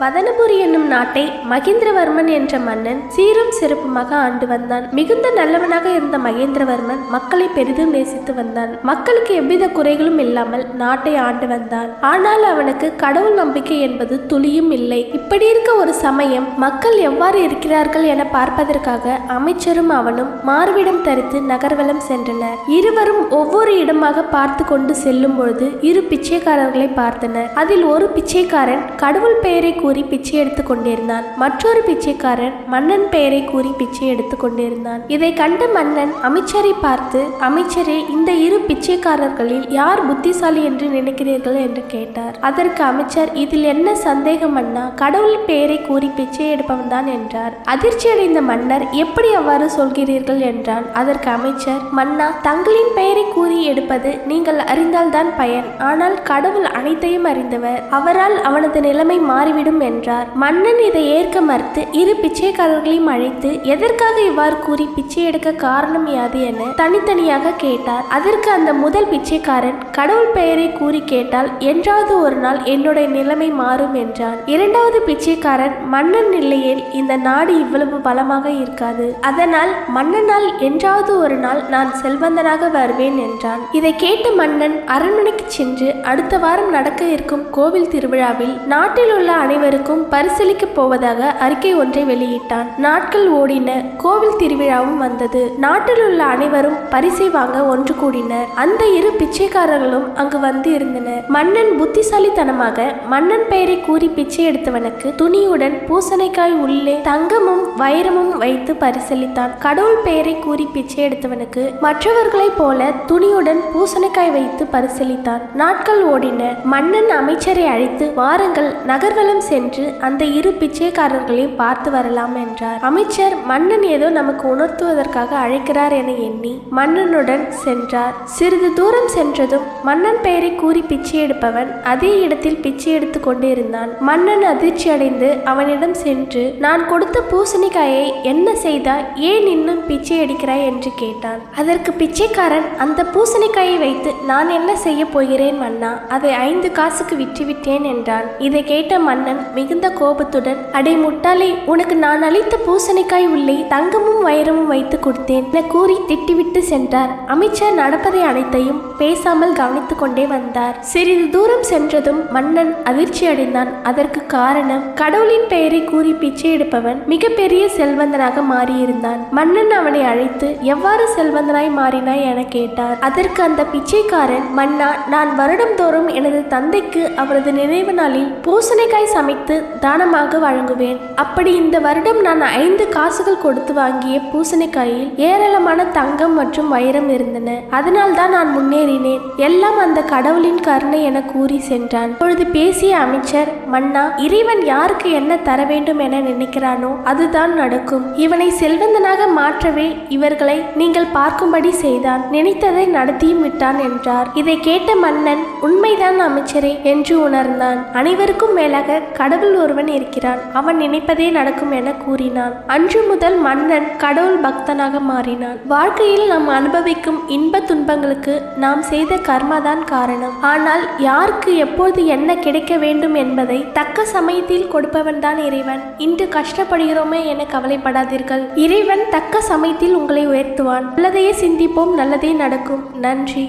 வதனபுரி என்னும் நாட்டை மகேந்திரவர்மன் என்ற மன்னன் சீரும் சிறப்புமாக ஆண்டு வந்தான். மிகுந்த நல்லவனாக இருந்த மகேந்திரவர்மன் மக்களை பெரிதும் நேசித்து வந்தான். மக்களுக்கு எவ்வித குறைகளும் இல்லாமல் நாட்டை ஆண்டு வந்தான். ஆனால் அவனுக்கு கடவுள் நம்பிக்கை என்பது துளியும் இல்லை. இப்படி இருக்க ஒரு சமயம் மக்கள் எவ்வாறு இருக்கிறார்கள் என பார்ப்பதற்காக அமைச்சரும் அவனும் மார்பிடம் தரித்து நகர்வலம் சென்றனர். இருவரும் ஒவ்வொரு இடமாக பார்த்து கொண்டு செல்லும் பொழுது இரு பிச்சைக்காரர்களை பார்த்தனர். அதில் ஒரு பிச்சைக்காரன் கடவுள் பெயரை கூறி பிச்சை எடுத்துக் கொண்டிருந்தான். மற்றொரு பிச்சைக்காரன் மன்னன் பெயரை கூறி பிச்சை எடுத்துக் கொண்டிருந்தான். இதை கண்ட மன்னன் அமைச்சரை பார்த்து அமைச்சரே இந்த இரு பிச்சைக்காரர்களில் யார் புத்திசாலி என்று நினைக்கிறீர்கள்? என்று கேட்டார். அதற்கு அமைச்சர் இதில் என்ன சந்தேகம் அண்ணா? கடவுள் பெயரை கூறி பிச்சை எடுப்பவன் தான் என்றார். அதிர்ச்சி அடைந்த மன்னர் எப்படி அவ்வாறு சொல்கிறீர்கள்? என்றான். அதற்கு அமைச்சர் மன்னா தங்களின் பெயரை கூறி எடுப்பது நீங்கள் அறிந்தால்தான் பயன். ஆனால் கடவுள் அனைத்தையும் அறிந்தவர். அவரால் அவனது நிலைமை மாறிவிடும் என்றார். மன்னன் இதை ஏற்க மறுத்து இரு பிச்சைக்காரர்களையும் அழைத்து எதற்காக இவ்வாறு கூறி பிச்சை எடுக்க காரணம் யாது என தனித்தனியாக கேட்டார். அதற்கு அந்த முதல் பிச்சைக்காரன் கடவுள் பெயரை கூறி கேட்டால் என்றாவது ஒரு நாள் என்னுடைய நிலைமை மாறும் என்றான். இரண்டாவது பிச்சைக்காரன் மன்னன் இல்லையேல் இந்த நாடு இவ்வளவு பலமாக இருக்காது. அதனால் மன்னனால் என்றாவது ஒரு நாள் நான் செல்வந்தனாக வருவேன் என்றான். இதை கேட்ட மன்னன் அரண்மனைக்கு சென்று அடுத்த வாரம் நடக்க இருக்கும் கோவில் திருவிழாவில் நாட்டில் உள்ள அனைவரும் அனைவருக்கும் பரிசீலிக்க போவதாக அறிக்கை ஒன்றை வெளியிட்டான். நாட்கள் ஓடின. கோவில் திருவிழாவும் வந்தது. நாட்டில் உள்ள அனைவரும் பரிசை வாங்க ஒன்று கூடினர். அந்த இரு பிச்சைக்காரர்களும் அங்கு வந்து இருந்தனர் மன்னன் புத்திசாலித்தனமாக மன்னன் பெயரை கூறி பிச்சை எடுத்தவனுக்கு துணியுடன் பூசணிக்காய் உள்ளே தங்கமும் வைரமும் வைத்து பரிசளித்தான் கடவுள் பெயரை கூறி பிச்சை எடுத்தவனுக்கு மற்றவர்களைப் போல துணியுடன் பூசணிக்காய் வைத்து பரிசளித்தான் நாட்கள் ஓடின. மன்னன் அமைச்சரை அழைத்து வாருங்கள் நகர்வலம் சென்று அந்த இரு பிச்சைக்காரர்களையும் பார்த்து வரலாம் என்றார். அமைச்சர் மன்னன் ஏதோ நமக்கு உணர்த்துவதற்காக அழைக்கிறார் என எண்ணி மன்னனுடன் சென்றார். சிறிது தூரம் சென்றதும் மன்னன் பெயரை கூறி பிச்சை எடுப்பவன் அதே இடத்தில் பிச்சை எடுத்து கொண்டிருந்தான். மன்னன் அதிர்ச்சி அடைந்து அவனிடம் சென்று நான் கொடுத்த பூசணிக்காயை என்ன செய்தாய்? ஏன் இன்னும் பிச்சை எடுக்கிறாய்? என்று கேட்டான். அதற்கு பிச்சைக்காரன் அந்த பூசணிக்காயை வைத்து நான் என்ன செய்ய போகிறேன் மன்னா? அதை ஐந்து காசுக்கு விற்றுவிட்டேன் என்றான். இதை கேட்ட மன்னன் மிகுந்த கோபத்துடன் அடே முட்டாளே உனக்கு நான் அளித்த பூசணிக்காய் உள்ளே தங்கமும் வைரமும் வைத்து கொடுத்தேன் என கூறி திட்டிவிட்டு சென்றார். அமைச்சர் நடப்பதை அனைத்தையும் பேசாமல் கவனித்துக் கொண்டே வந்தார். சிறிது தூரம் சென்றதும் மன்னன் அதிர்ச்சி அடைந்தான். அதற்கு காரணம் கடவுளின் பெயரை கூறி பிச்சை எடுப்பவன் மிகப்பெரிய செல்வந்தனாக மாறியிருந்தான். மன்னன் அவனை அழைத்து எவ்வாறு செல்வந்தனாய் மாறினாய்? என கேட்டார். அதற்கு அந்த பிச்சைக்காரன் மன்னா நான் வருடம்தோறும் எனது தந்தைக்கு அவரது நினைவு நாளில் பூசணிக்காய் சமைத்து தானமாக வழங்குவேன். அப்படி இந்த வருடம் நான் ஐந்து காசுகள் கொடுத்து வாங்கிய பூசணிக்காயில் ஏராளமான தங்கம் மற்றும் வைரம் இருந்தன. அதனால் தான் நான் முன்னேறினேன். எல்லாம் அந்த கடவுளின் கருணை என கூறி சென்றான். பொழுது பேசிய அமைச்சர் மன்னா இறைவன் யாருக்கு என்ன தர வேண்டும் என நினைக்கிறானோ அதுதான் நடக்கும். இவனை செல்வந்தனாக மாற்றவே இவர்களை நீங்கள் பார்க்கும்படி செய்தான். நினைத்ததை நடத்தியும் விட்டான் என்றார். இதை கேட்ட மன்னன் உண்மைதான் அமைச்சரே என்று உணர்ந்தான். அனைவருக்கும் மேலாக கடவுள் ஒருவன் இருக்கிறான். அவன் நினைப்பதே நடக்கும் என கூறினான். அன்று முதல் மன்னன் கடவுள் பக்தனாக மாறினான். வாழ்க்கையில் நாம் அனுபவிக்கும் இன்ப துன்பங்களுக்கு நாம் செய்த கர்மாதான் காரணம். ஆனால் யாருக்கு எப்போது என்ன கிடைக்க வேண்டும் என்பதை தக்க சமயத்தில் கொடுப்பவன் தான் இறைவன். இன்று கஷ்டப்படுகிறோமே என கவலைப்படாதீர்கள். இறைவன் தக்க சமயத்தில் உங்களை உயர்த்துவான். நல்லதையே சிந்திப்போம் நல்லதே நடக்கும். நன்றி.